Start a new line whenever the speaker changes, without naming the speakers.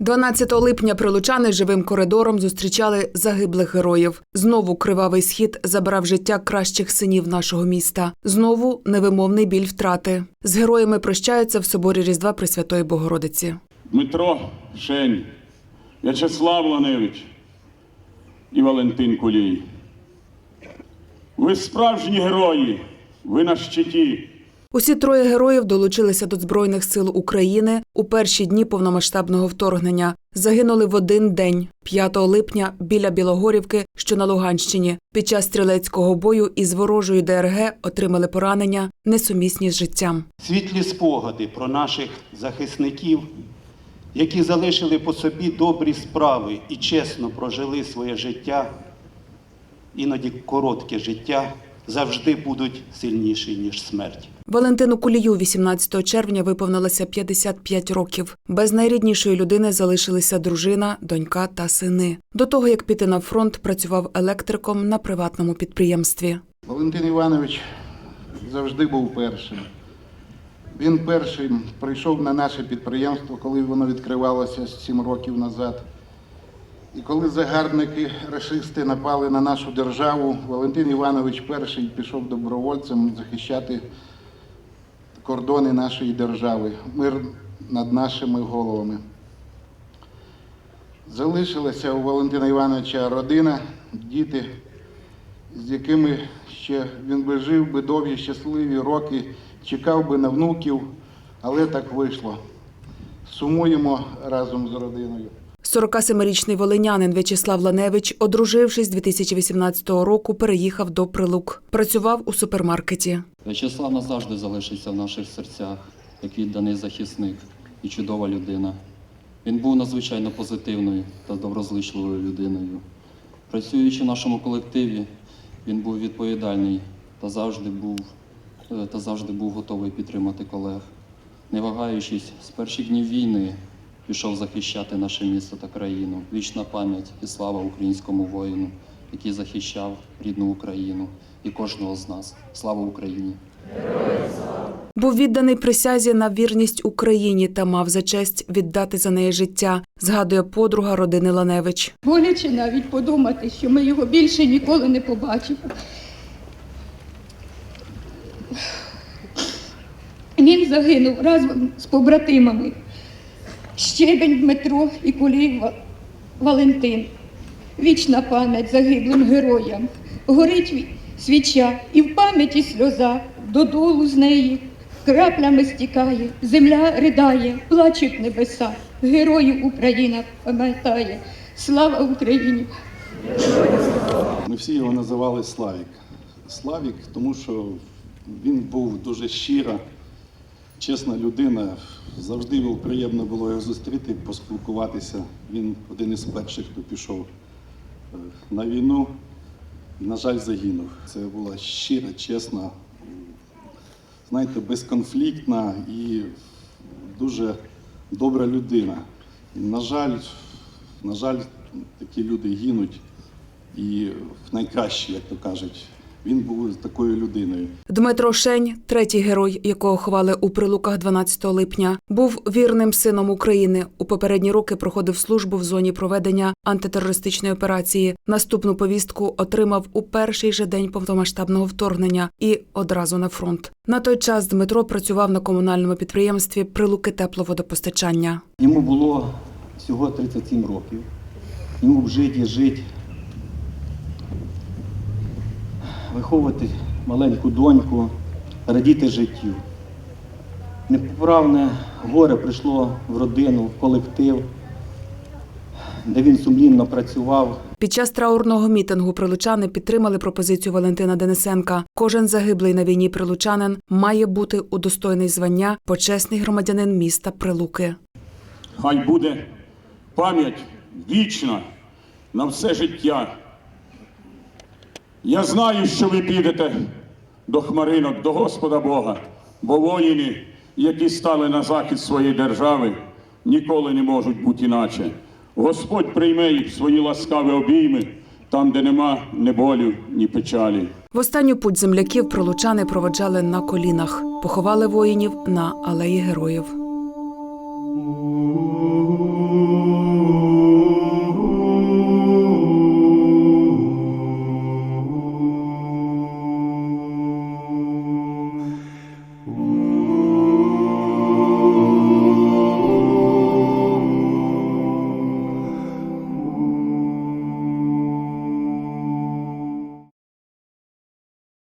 12 липня прилучани живим коридором зустрічали загиблих героїв. Знову кривавий схід забрав життя кращих синів нашого міста. Знову невимовний біль втрати. З героями прощаються в соборі Різдва Пресвятої Богородиці.
Дмитро Шень, В'ячеслав Ланевич і Валентин Кулій. Ви справжні герої, ви на щиті.
Усі троє героїв долучилися до Збройних сил України у перші дні повномасштабного вторгнення. Загинули в один день, 5 липня, біля Білогорівки, що на Луганщині. Під час стрілецького бою із ворожої ДРГ отримали поранення, несумісні з життям.
світлі спогади про наших захисників, які залишили по собі добрі справи і чесно прожили своє життя, іноді коротке життя, завжди будуть сильніші, ніж смерть.
Валентину Кулію 18 червня виповнилося 55 років. Без найріднішої людини залишилися дружина, донька та сини. До того як піти на фронт, працював електриком на приватному підприємстві.
Валентин Іванович завжди був першим. Він першим прийшов на наше підприємство, коли воно відкривалося сім років назад. І коли загарбники рашисти напали на нашу державу, Валентин Іванович перший пішов добровольцем захищати кордони нашої держави, мир над нашими головами. Залишилася у Валентина Івановича родина, діти, з якими ще він би жив би довгі щасливі роки, чекав би на внуків, але так вийшло. Сумуємо разом з родиною.
47-річний волинянин В'ячеслав Ланевич, одружившись 2018 року, переїхав до Прилук. Працював у супермаркеті.
В'ячеслав назавжди залишиться в наших серцях, як відданий захисник і чудова людина. Він був надзвичайно позитивною та доброзичливою людиною. Працюючи в нашому колективі, він був відповідальний та завжди був, е, та завжди був готовий підтримати колег. Не вагаючись, з перших днів війни пішов захищати наше місто та країну. Вічна пам'ять і слава українському воїну, який захищав рідну Україну і кожного з нас. Слава Україні!
Був відданий присязі на вірність Україні та мав за честь віддати за неї життя, згадує подруга родини Ланевич.
Боляче навіть подумати, що ми його більше ніколи не побачимо. Він загинув разом з побратимами. Щебень Дмитро і Кулій Валентин. Вічна пам'ять загиблим героям. Горить свіча і в пам'яті сльоза додолу з неї краплями стікає, земля ридає, плачуть небеса. Героїв Україна пам'ятає. Слава Україні!
Ми всі його називали Славік. Славік, тому що він був дуже щира, чесна людина. Завжди йому приємно було його зустріти, поспілкуватися. Він один із перших, хто пішов е, на війну на жаль, загинув. Це була щира, чесна, знаєте, безконфліктна і дуже добра людина. На жаль, на жаль, такі люди гинуть. І найкраще, як то кажуть, він був такою людиною.
Дмитро Шень, третій герой, якого ховали у прилуках 12 липня, був вірним сином України. У попередні роки проходив службу в зоні проведення антитерористичної операції. Наступну повістку отримав у перший же день повномасштабного вторгнення і одразу на фронт. На той час Дмитро працював на комунальному підприємстві Прилуки тепловодопостачання.
Йому було всього 37 років. Йому б жити і Виховувати маленьку доньку, радіти життю. Непоправне горе прийшло в родину, в колектив, де він сумлінно працював.
Під час траурного мітингу прилучани підтримали пропозицію Валентина Денисенка. Кожен загиблий на війні прилучанин має бути удостоєний звання почесний громадянин міста Прилуки.
Хай буде пам'ять вічна на все життя. Я знаю, що ви підете до хмаринок, до Господа Бога, бо воїни, які стали на захист своєї держави, ніколи не можуть бути іначе. Господь прийме їх свої ласкаві обійми, там, де нема ні болю, ні печалі.
В останню путь земляків прилучани проводжали на колінах, поховали воїнів на алеї героїв.